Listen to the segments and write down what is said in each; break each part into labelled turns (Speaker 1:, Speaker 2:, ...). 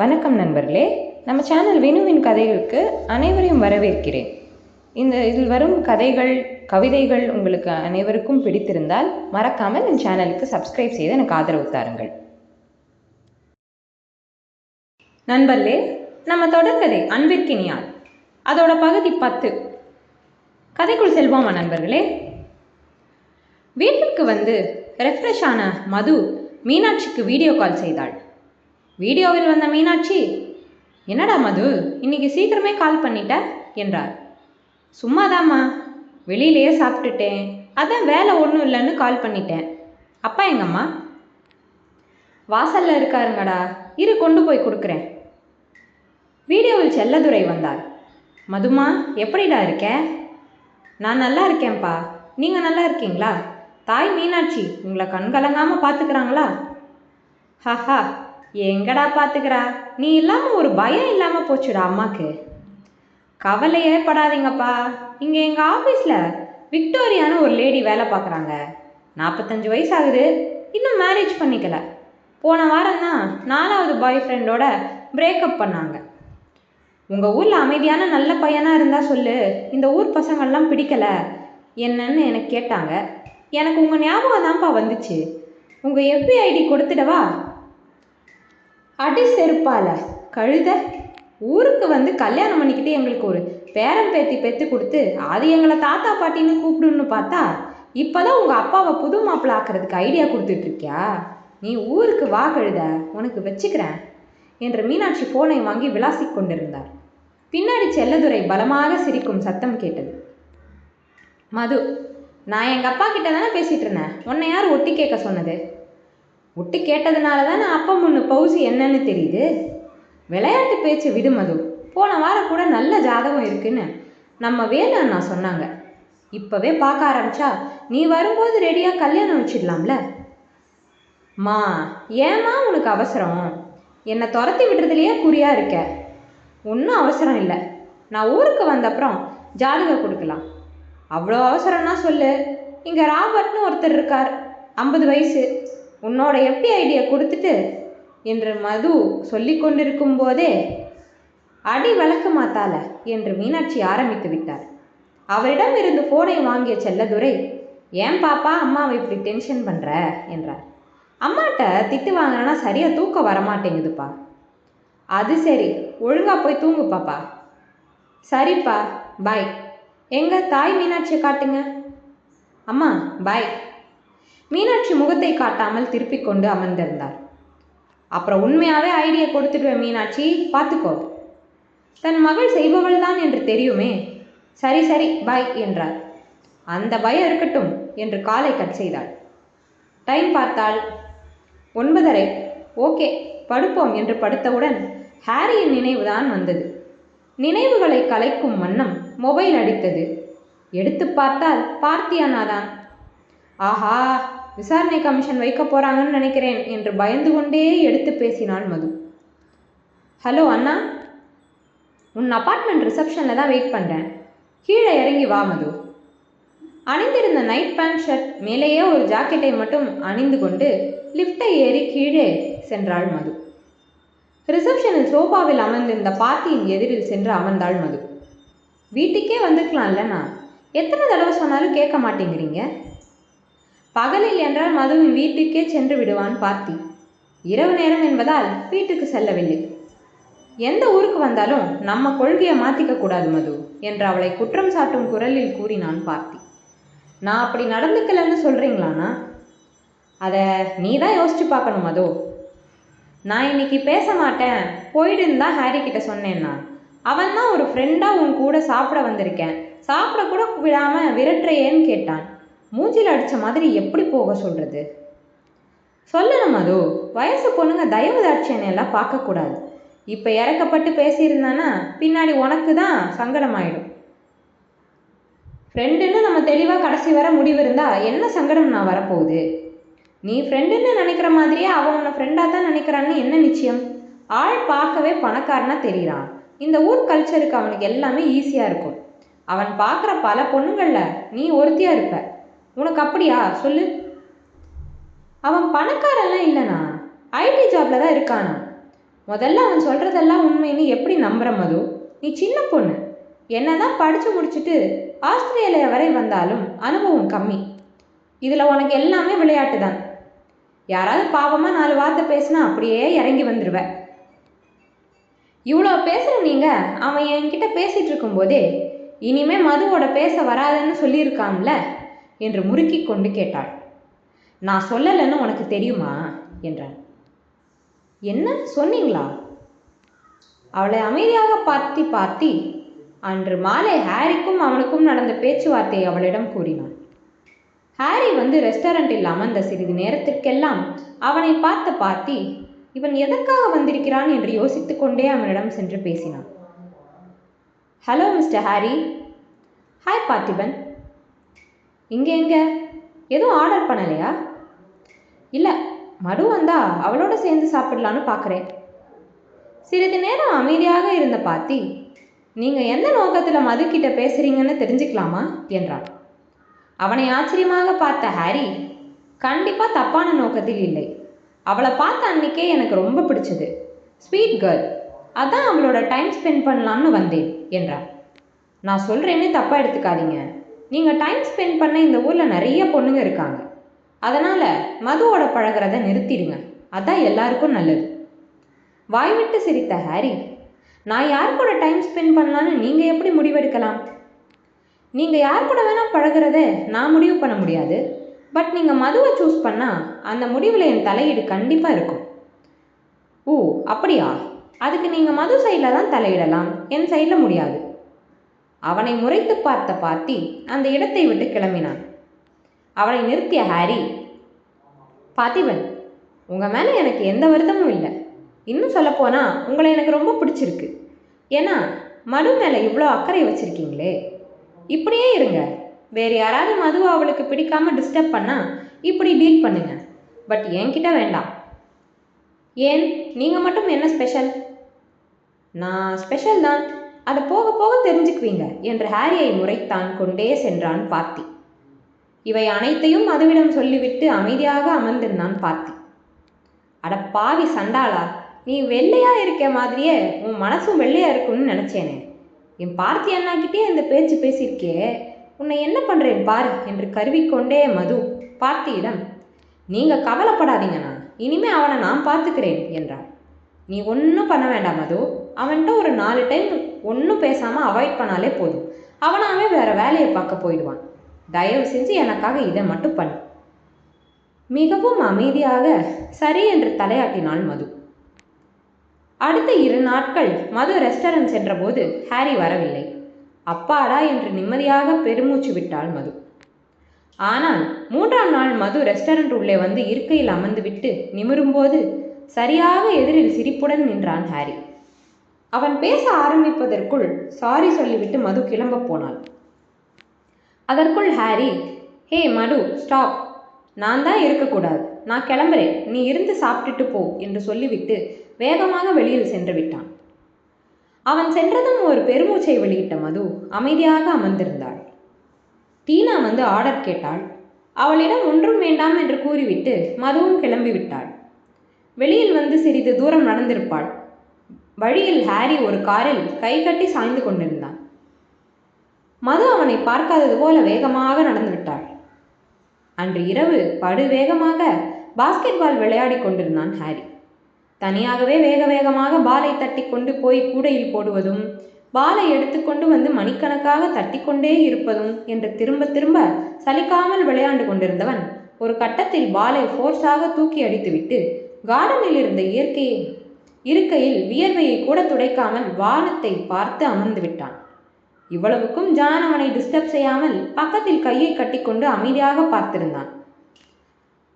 Speaker 1: வணக்கம் நண்பர்களே. நம்ம சேனல் வினுவின் கதைகளுக்கு அனைவரையும் வரவேற்கிறேன். இந்த இதில் வரும் கதைகள் கவிதைகள் உங்களுக்கு அனைவருக்கும் பிடித்திருந்தால் மறக்காமல் என் சேனலுக்கு சப்ஸ்கிரைப் செய்து எனக்கு ஆதரவு தாருங்கள். நண்பர்களே நம்ம தொடர்கதை அன்பிற்கினியால் அதோட பகுதி பத்து. கதைக்குள் செல்வோமா நண்பர்களே? வீட்டிற்கு வந்து ரெஃப்ரெஷ் ஆன மது மீனாட்சிக்கு வீடியோ கால் செய்தாள். வீடியோவில் வந்த மீனாட்சி என்னடா மது இன்னைக்கு சீக்கிரமே கால் பண்ணிட்ட? என்றார். சும்மாதாம்மா வெளியிலேயே சாப்பிட்டுட்டேன். அதான் வேலை ஒன்றும் இல்லைன்னு கால் பண்ணிட்டேன். அப்பா எங்கம்மா? வாசல்ல இருக்காருங்கடா. இரு கொண்டு போய் கொடுக்குறேன். வீடியோவில் செல்லதுரை வந்தார். மதுமா எப்படிடா இருக்க? நான் நல்லா இருக்கேன்ப்பா. நீங்கள் நல்லா இருக்கீங்களா? தாய் மீனாட்சி உங்களை கண்கலங்காமல் பார்த்துக்கிறாங்களா ஹஹா எங்கடா பார்த்துக்கிறா நீ இல்லாமல் ஒரு பயம் இல்லாமல் போச்சுடா அம்மாக்கு. கவலையே படாதீங்கப்பா இங்கே எங்கள் ஆஃபீஸில் விக்டோரியான்னு ஒரு லேடி வேலை பார்க்குறாங்க நாற்பத்தஞ்சு வயசு ஆகுது இன்னும் மேரேஜ் பண்ணிக்கல. போன வாரம் தான் நாலாவது பாய் ஃப்ரெண்டோட பிரேக்கப் பண்ணாங்க. உங்கள் ஊரில் அமைதியான நல்ல பையனாக இருந்தால் சொல்லு. இந்த ஊர் பசங்கள்லாம் பிடிக்கலை. என்னன்னு எனக்கு கேட்டாங்க. எனக்கு உங்கள் ஞாபகம் தான்ப்பா வந்துச்சு. உங்கள் எஃபிஐடி கொடுத்துடவா? அடி செருப்பால கழுத. ஊருக்கு வந்து கல்யாணம் பண்ணிக்கிட்டு எங்களுக்கு ஒரு பேரன் பேத்தி பெத்து கொடுத்து அது எங்களை தாத்தா பாட்டின்னு கூப்பிடுன்னு பார்த்தா இப்போதான் உங்கள் அப்பாவை புது மாப்பிள ஆக்கிறதுக்கு ஐடியா கொடுத்துட்ருக்கியா? நீ ஊருக்கு வா கழுத. உனக்கு வச்சுக்கிறேன். என்று மீனாட்சி ஃபோனை வாங்கி விளாசிக் கொண்டிருந்தார். பின்னாடி செல்லதுரை பலமாக சிரிக்கும் சத்தம் கேட்டது. மது நான் எங்கள் அப்பா கிட்ட தானே பேசிகிட்டு இருந்தேன். உன்னை யார் ஒட்டி கேட்க சொன்னது? ஒட்டி கேட்டதுனால தான் நான் அப்பா பவுசு என்னன்னு தெரியுது? விளையாட்டு பேச்சு விடு மது. போன வாரம் கூட நல்ல ஜாதகம் இருக்குன்னு நம்ம வேலு அண்ணா சொன்னாங்க. இப்போவே பார்க்க ஆரம்பிச்சா நீ வரும்போது ரெடியாக கல்யாணம் வச்சிடலாம்ல? மா ஏம்மா உனக்கு அவசரம்? என்னை துரத்தி விடுறதுலையே குறியாக இருக்க? ஒன்றும் அவசரம் இல்லை. நான் ஊருக்கு வந்தப்புறம் ஜாதகம் கொடுக்கலாம். அவ்வளோ அவசரம்னா சொல்லு. இங்கே ராபர்ட்னு ஒருத்தர் இருக்கார். ஐம்பது வயசு. உன்னோட எஃபி ஐடியை கொடுத்துட்டு என்று மது சொல்லி கொண்டிருக்கும் போதே அடி வழக்கு மாத்தால என்று மீனாட்சி ஆரம்பித்து விட்டார். அவரிடம் இருந்து ஃபோனை வாங்கிய செல்லதுரை ஏன் பாப்பா அம்மாவை இப்படி டென்ஷன் பண்ணுற என்றார். அம்மாட்ட திட்டு வாங்கினா சரியாக தூக்கம் வரமாட்டேங்குதுப்பா. அது சரி ஒழுங்காக போய் தூங்கு பாப்பா. சரிப்பா பாய் எங்க தாய் மீனாட்சியை காட்டுங்க. அம்மா பாய் மீனாட்சி முகத்தை காட்டாமல் திருப்பிக் கொண்டு அமர்ந்திருந்தார். அப்புறம் உண்மையாவே ஐடியா கொடுத்துடுவேன் மீனாட்சி பார்த்துக்கோ. தன் மகள் செய்பவள் தான் என்று தெரியுமே. சரி சரி பாய் என்றார். அந்த பயம் இருக்கட்டும் என்று காலை கட் செய்தாள். டைம் பார்த்தாள் ஒன்பதரை. ஓகே படுப்போம் என்று படுத்தவுடன் ஹாரியின் நினைவுதான் வந்தது. நினைவுகளை கலைக்கும் வண்ணம் மொபைல் அடித்தது. எடுத்து பார்த்தால் பார்த்தியானாதான். ஆஹா விசாரணை கமிஷன் வைக்க போகிறாங்கன்னு நினைக்கிறேன் என்று பயந்து கொண்டே எடுத்து பேசினாள் மது. ஹலோ அண்ணா. உன் அப்பார்ட்மெண்ட் ரிசப்ஷனில் தான் வெயிட் பண்ணுறேன் கீழே இறங்கி வா மது. அணிந்திருந்த நைட் பேண்ட் ஷர்ட் மேலேயே ஒரு ஜாக்கெட்டை மட்டும் அணிந்து கொண்டு லிஃப்டை ஏறி கீழே சென்றாள் மது. ரிசப்ஷனில் சோஃபாவில் அமர்ந்திருந்த பாத்தியின் எதிரில் சென்று அமர்ந்தாள் மது. வீட்டுக்கே வந்துக்கலாம்லண்ணா எத்தனை தடவை சொன்னாலும் கேட்க மாட்டேங்கிறீங்க? பகலில் என்றால் மதுவின் வீட்டுக்கே சென்று விடுவான் பார்த்தி. இரவு நேரம் என்பதால் வீட்டுக்கு செல்லவில்லை. எந்த ஊருக்கு வந்தாலும் நம்ம கொள்கையை மாற்றிக்க கூடாது மது என்று அவளை குற்றம் சாட்டும் குரலில் கூறினான் பார்த்தி. நான் அப்படி நடந்துக்கலன்னு சொல்கிறீங்களாண்ணா அதை நீ தான் யோசிச்சு பார்க்கணும் மது. நான் இன்னைக்கு பேச மாட்டேன். போயிடுன்னு தான் ஹாரி கிட்ட சொன்னேன்னா அவன் தான் ஒரு ஃப்ரெண்டாக உன் கூட சாப்பிட வந்திருக்கேன். சாப்பிட கூட விடாமல் விரட்டுறையேன்னு கேட்டான். மூஞ்சில் அடித்த மாதிரி எப்படி போக சொல்கிறது சொல்லணும் மது. வயசு பொண்ணுங்க தயவு தாட்சியனை எல்லாம் பார்க்கக்கூடாது இப்போ இறக்கப்பட்டு பேசியிருந்தானா பின்னாடி உனக்கு தான் சங்கடமாயிடும். ஃப்ரெண்டுன்னு நம்ம தெளிவாக கடைசி வர முடிவு இருந்தால் என்ன சங்கடம் நான் வரப்போகுது? நீ ஃப்ரெண்டுன்னு நினைக்கிற மாதிரியே அவன் உன்னை ஃப்ரெண்டாக தான் நினைக்கிறான்னு என்ன நிச்சயம்? ஆள் பார்க்கவே பணக்காரனாக தெரிகிறான் இந்த ஊர் கல்ச்சருக்கு அவனுக்கு எல்லாமே ஈஸியாக இருக்கும். அவன் பார்க்குற பல பொண்ணுங்களில் நீ ஒருத்தியாக இருப்ப. உனக்கு அப்படியா? சொல்லு. அவன் பணக்காரன்லாம் இல்லைண்ணா ஐடி ஜாப்ல தான் இருக்கானா? முதல்ல அவன் சொல்கிறதெல்லாம் உண்மைன்னு எப்படி நம்புற மது? நீ சின்ன பொண்ணு. என்னதான் படித்து முடிச்சுட்டு ஆஸ்திரேலியா வரை வந்தாலும் அனுபவம் கம்மி. இதில் உனக்கு எல்லாமே விளையாட்டு தான். யாராவது பாவமாக நாலு வார்த்தை பேசினா அப்படியே இறங்கி வந்துடுவேன் இவ்வளோ பேசுகிற நீங்கள் அவன் என்கிட்ட பேசிகிட்டு இருக்கும்போதே இனிமே மதுவோட பேச வராதுன்னு சொல்லியிருக்கான்ல? என்று முறுக்கி கொண்டு கேட்டாள். நான் சொல்லலைன்னு உனக்கு தெரியுமா? என்றான். என்ன? சொன்னீங்களா? அவளை அமைதியாக பார்த்தி பார்த்தி அன்று மாலை ஹாரிக்கும் அவனுக்கும் நடந்த பேச்சுவார்த்தையை அவளிடம் கூறினான் ஹாரி வந்து ரெஸ்டாரண்டில் அமர்ந்த சிறிது நேரத்திற்கெல்லாம் அவனை பார்த்த பார்த்தி இவன் எதற்காக வந்திருக்கிறான் என்று யோசித்துக் கொண்டே அவனிடம் சென்று பேசினான். Hello mister Harry. Hi Parthiban. இங்கே எங்க? எதுவும் ஆர்டர் பண்ணலையா? இல்லை மடு வந்தா அவளோட சேர்ந்து சாப்பிடலான்னு பார்க்குறேன் சிறிது நேரம் அமைதியாக இருந்த பாத்தி நீங்கள் எந்த நோக்கத்தில் மதுக்கிட்ட பேசுகிறீங்கன்னு பேசுறீங்கன்னு தெரிஞ்சுக்கலாமா? என்றான் அவனை ஆச்சரியமாக பார்த்த ஹாரி கண்டிப்பாக தப்பான நோக்கத்தில் இல்லை. அவளை பார்த்த அன்னைக்கே எனக்கு ரொம்ப பிடிச்சது. ஸ்வீட் கேர்ள் அதான் அவளோட டைம் ஸ்பெண்ட் பண்ணலாம்னு வந்தேன் என்றான் நான் சொல்கிறேன்னு தப்பாக எடுத்துக்காதீங்க. நீங்கள் டைம் ஸ்பெண்ட் பண்ண இந்த ஊரில் நிறைய பொண்ணுங்க இருக்காங்க. அதனால் மதுவோட பழகிறத நிறுத்திடுங்க. அதான் எல்லாருக்கும் நல்லது. வாய்விட்டு சிரித்த ஹாரி நான் யார் கூட டைம் ஸ்பெண்ட் பண்ணலான்னு நீங்கள் எப்படி முடிவெடுக்கலாம்? நீங்கள் யார் கூட வேணால் பழகிறத நான் முடிவு பண்ண முடியாது. பட் நீங்கள் மதுவை சூஸ் பண்ணால் அந்த முடிவில் என் தலையீடு கண்டிப்பாக இருக்கும். ஓ அப்படியா? அதுக்கு நீங்கள் மது சைடில் தான் தலையிடலாம். என் சைடில் முடியாது. அவனை முறைத்து பார்த்த பார்த்தி அந்த இடத்தை விட்டு கிளம்பினான் அவனை நிறுத்திய ஹாரி பார்த்திபன் உங்கள் மேலே எனக்கு எந்த வருத்தமும் இல்லை. இன்னும் சொல்லப்போனால் உங்களை எனக்கு ரொம்ப பிடிச்சிருக்கு. ஏன்னா மனு மேலே இவ்வளோ அக்கறை வச்சுருக்கீங்களே. இப்படியே இருங்க. வேறு யாராவது மதுவை அவளுக்கு பிடிக்காமல் டிஸ்டர்ப் பண்ணால் இப்படி டீல் பண்ணுங்க. பட் என்கிட்ட வேண்டாம். ஏன்? நீங்கள் மட்டும் என்ன ஸ்பெஷல் நான் ஸ்பெஷல் தான். அதை போக போக தெரிஞ்சுக்குவீங்க என்று ஹாரியை முறைத்தான் கொண்டே சென்றான் பார்த்தி. இவை அனைத்தையும் மதுவிடம் சொல்லிவிட்டு அமைதியாக அமர்ந்திருந்தான் பார்த்தி. அட பாவி சண்டாளா நீ வெள்ளையா இருக்க மாதிரியே உன் மனசும் வெள்ளையா இருக்கும்னு நினைச்சேனே. என் பார்த்தி அண்ணாக்கிட்டே இந்த பேச்சு பேசியிருக்கே உன்னை என்ன பண்றேன் பாரு என்று கருவிக்கொண்டே மது பார்த்தியிடம் நீங்க கவலைப்படாதீங்கண்ணா இனிமே அவனை நான் பார்த்துக்கிறேன் என்றார் நீ ஒன்றும் பண்ண வேண்டாம் மது அவன்கிட்ட ஒரு நாலு டைம் ஒன்றும் பேசாமல் அவாய்ட் பண்ணாலே போதும். அவனாவே வேற வேலையை பார்க்க போயிடுவான். தயவு செஞ்சு எனக்காக இதை மட்டும் பண்ணு. மிகவும் அமைதியாக சரி என்று தலையாட்டினாள் மது. அடுத்த இரு நாட்கள் மது ரெஸ்டாரண்ட் சென்றபோது ஹாரி வரவில்லை. அப்பாடா என்று நிம்மதியாக பெருமூச்சு விட்டாள் மது. ஆனால் மூன்றாம் நாள் மது ரெஸ்டாரண்ட் உள்ளே வந்து இருக்கையில் அமர்ந்துவிட்டு நிமிரும்போது சரியாக எதிரில் சிரிப்புடன் நின்றான் ஹாரி. அவன் பேச ஆரம்பிப்பதற்குள் சாரி சொல்லிவிட்டு மது கிளம்ப போனாள். அதற்குள் ஹாரி ஹே மடு ஸ்டாப். நான் தான் இருக்கக்கூடாது. நான் கிளம்புறேன். நீ இருந்து சாப்பிட்டுட்டு போ என்று சொல்லிவிட்டு வேகமாக வெளியில் சென்று விட்டான். அவன் சென்றதும் ஒரு பெருமூச்சை வெளியிட்ட மது அமைதியாக அமர்ந்திருந்தாள். டீனா வந்து ஆர்டர் கேட்டாள். அவளிடம் ஒன்றும் வேண்டாம் என்று கூறிவிட்டு மதுவும் கிளம்பி விட்டாள் வெளியில் வந்து சிறிது தூரம் நடந்திருப்பாள். வழியில் ஹாரி ஒரு காரில் கை கட்டி சாய்ந்து கொண்டிருந்தான். மது அவனை பார்க்காதது போல வேகமாக நடந்து விட்டாள். அன்று இரவு படு வேகமாக பாஸ்கெட் பால் விளையாடி கொண்டிருந்தான் ஹாரி. தனியாகவே வேக வேகமாக பாலை தட்டி கொண்டு போய் கூடையில் போடுவதும் பாலை எடுத்துக்கொண்டு வந்து மணிக்கணக்காக தட்டிக்கொண்டே இருப்பதும் என்று திரும்ப திரும்ப சலிக்காமல் விளையாண்டு கொண்டிருந்தவன் ஒரு கட்டத்தில் பாலை ஃபோர்ஸாக தூக்கி அடித்துவிட்டு கார்டனில் இருந்த இயற்கையை இருக்கையில் வியர்வையை கூட துடைக்காமல் வானத்தை பார்த்து அமர்ந்து விட்டான். இவ்வளவுக்கும் ஜான் அவனை டிஸ்டர்ப் செய்யாமல் பக்கத்தில் கையை கட்டிக்கொண்டு அமைதியாக பார்த்திருந்தான்.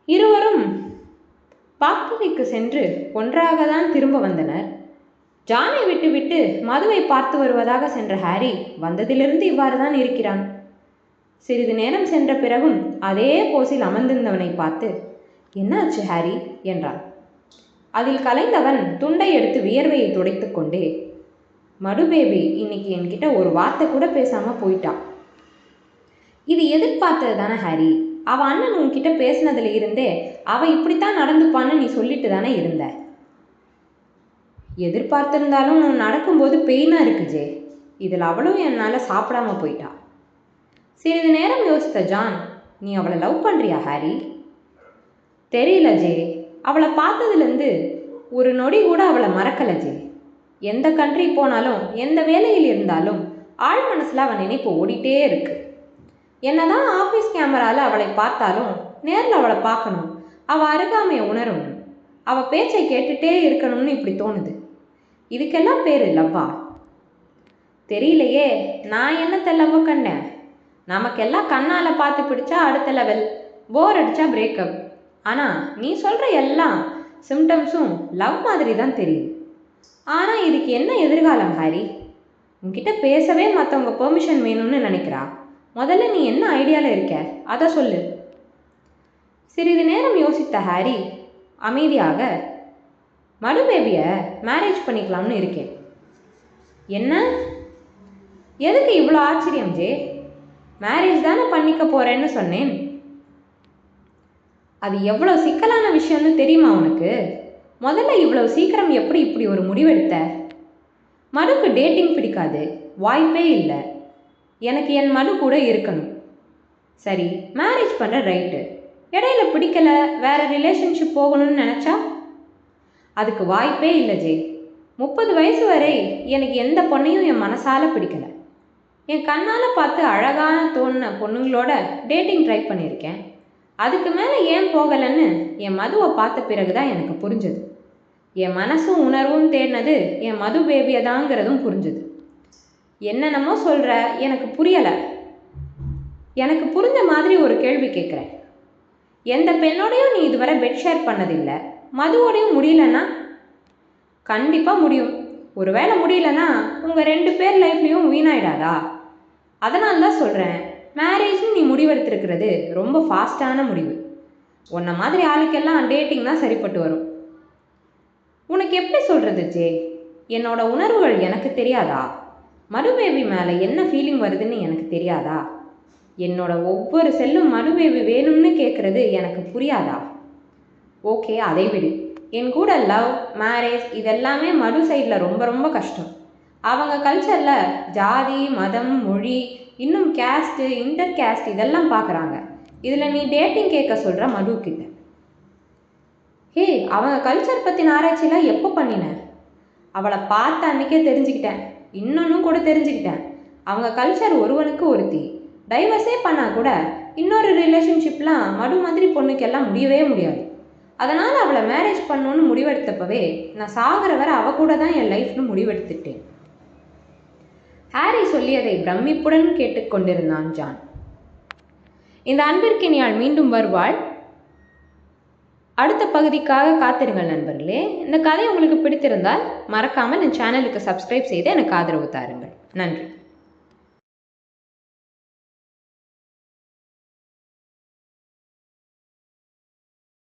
Speaker 1: இருவரும் பாக்டரிக்கு சென்று ஒன்றாக தான் திரும்ப வந்தனர். ஜானை விட்டுவிட்டு மதுவை பார்த்து வருவதாக சென்ற ஹாரி வந்ததிலிருந்து இவ்வாறு தான் இருக்கிறான். சிறிது நேரம் சென்ற பிறகும் அதே போஸில் அமர்ந்திருந்தவனை பார்த்து என்னாச்சு ஹாரி? என்றான். அதில் கலைந்தவன் துண்டை எடுத்து வியர்வையை துடைத்து கொண்டே மடு பேபி இன்னைக்கு என்கிட்ட ஒரு வார்த்தை கூட பேசாம போயிட்டான் இது எதிர்பார்த்தது தானே ஹாரி. அவ அண்ணன் உன்கிட்ட பேசினதுல இருந்தே அவ இப்படித்தான் நடந்துப்பான்னு நீ சொல்லிட்டு தானே இருந்த? எதிர்பார்த்திருந்தாலும் நடக்கும்போது பெயினாக இருக்கு ஜே. இதில் அவளும் என்னால் சாப்பிடாம போயிட்டா. சிறிது நேரம் யோசித்த ஜான் நீ அவளை லவ் பண்ணுறியா ஹாரி? தெரியல ஜே. அவளை பார்த்ததுலேருந்து ஒரு நொடி கூட அவளை மறக்கல ஜே. எந்த கண்ட்ரி போனாலும் எந்த வேலையில் இருந்தாலும் ஆழ் மனசில் அவன் நினைப்பு ஓடிட்டே இருக்கு. என்னதான் ஆஃபீஸ் கேமராவில் அவளை பார்த்தாலும் நேரில் அவளை பார்க்கணும். அவள் அருகாமையை உணரணும். அவள் பேச்சை கேட்டுட்டே இருக்கணும்னு இப்படி தோணுது. இதுக்கெல்லாம் பேர் லவ்வா? தெரியலையே நான் என்னத்தை லவ் கண்டேன்? நமக்கெல்லாம் கண்ணால் பார்த்து பிடிச்சா அடுத்த லெவல் போர் அடித்தா பிரேக்கப் ஆனால் நீ சொல்கிற எல்லாம் சிம்டம்ஸும் லவ் மாதிரி தான் தெரியுது ஆனால் இதுக்கு என்ன எதிர்காலம் ஹாரி? உன்கிட்ட பேசவே மற்றவங்க பெர்மிஷன் வேணும்னு நினைக்கிறா. முதல்ல நீ என்ன ஐடியாவில் இருக்க? அதை சொல்லு. சிறிது நேரம் யோசித்த ஹாரி அமைதியாக மடு பேபியை மேரேஜ் பண்ணிக்கலாம்னு இருக்கேன். என்ன? எதுக்கு இவ்வளோ ஆச்சரியம் ஜே? மேரேஜ் தானே பண்ணிக்க போகிறேன்னு சொன்னேன். அது எவ்வளோ சிக்கலான விஷயம்னு தெரியுமா உனக்கு? முதல்ல இவ்வளோ சீக்கிரம் எப்படி இப்படி ஒரு முடிவெடுத்த? மனுக்கு டேட்டிங் பிடிக்காது. வாய்ப்பே இல்லை. எனக்கு என் மனு கூட இருக்கணும். சரி மேரேஜ் பண்ணுற ரைட்டு இடையில பிடிக்கல வேற ரிலேஷன்ஷிப் போகணும்னு நினச்சா? அதுக்கு வாய்ப்பே இல்லை ஜெய் முப்பது வயசு வரை எனக்கு எந்த பொண்ணையும் என் மனசால் பிடிக்கல. என் கண்ணால் பார்த்து அழகான தோணுன பொண்ணுங்களோட டேட்டிங் ட்ரை பண்ணியிருக்கேன். அதுக்கு மேலே ஏன் போகலைன்னு என் மதுவை பார்த்த பிறகு தான் எனக்கு புரிஞ்சது. என் மனசும் உணர்வும் தேடினது என் மது பேபியை தாங்கிறதும் புரிஞ்சுது. என்னென்னமோ சொல்கிற எனக்கு புரியலை. எனக்கு புரிஞ்ச மாதிரி ஒரு கேள்வி கேட்குறேன். எந்த பெண்ணோடையும் நீ இதுவரை பெட் ஷேர் பண்ணதில்லை. மதுவோடையும் முடியலன்னா? கண்டிப்பாக முடியும். ஒருவேளை முடியலன்னா உங்கள் ரெண்டு பேர் லைஃப்லேயும் வீணாயிடாதா? அதனால தான் சொல்கிறேன் மேரேஜ்னு நீ முடிவெடுத்திருக்கிறது ரொம்ப ஃபாஸ்ட்டான முடிவு. உன்ன மாதிரி ஆளுக்கெல்லாம் டேட்டிங் தான் சரிப்பட்டு வரும். உனக்கு எப்படி சொல்கிறது ஜே? என்னோட உணர்வுகள் எனக்கு தெரியாதா? மறுபேபி மேலே என்ன ஃபீலிங் வருதுன்னு எனக்கு தெரியாதா? என்னோட ஒவ்வொரு செல்லும் மறுபேபி வேணும்னு கேட்குறது எனக்கு புரியாதா? ஓகே அதை விடு. என் கூட லவ் மேரேஜ் இதெல்லாமே மறு சைடில் ரொம்ப ரொம்ப கஷ்டம். அவங்க கல்ச்சரில் ஜாதி மதம் மொழி இன்னும் கேஸ்ட்டு இன்டர் கேஸ்ட் இதெல்லாம் பார்க்குறாங்க இதில் நீ டேட்டிங் கேட்க சொல்கிற மது கிட்ட. ஹே அவங்க கல்ச்சர் பற்றின ஆராய்ச்சிலாம் எப்போ பண்ணின? அவளை பார்த்த அன்னைக்கே தெரிஞ்சுக்கிட்டேன். இன்னொன்னும் கூட தெரிஞ்சுக்கிட்டேன். அவங்க கல்ச்சர் ஒருவனுக்கு ஒருத்தி. டைவர்ஸே பண்ணால் கூட இன்னொரு ரிலேஷன்ஷிப்லாம் மடு மாதிரி பொண்ணுக்கெல்லாம் முடியவே முடியாது. அதனால் அவளை மேரேஜ் பண்ணணுன்னு முடிவெடுத்தப்பவே நான் சாகிற வரை அவ கூட தான் என் லைஃப்னு முடிவெடுத்துட்டேன். Harry சொல்லியதை பிரமிப்புடன் கேட்டுக்கொண்டிருந்தான் John. இந்த அன்பிற்கினியாள் மீண்டும் வருவாள். அடுத்த பகுதிக்காக காத்திருங்கள் நண்பர்களே. இந்த கதை உங்களுக்கு பிடித்திருந்தால் மறக்காமல் என் சேனலுக்கு சப்ஸ்கிரைப் செய்து எனக்கு ஆதரவு தாருங்கள். நன்றி.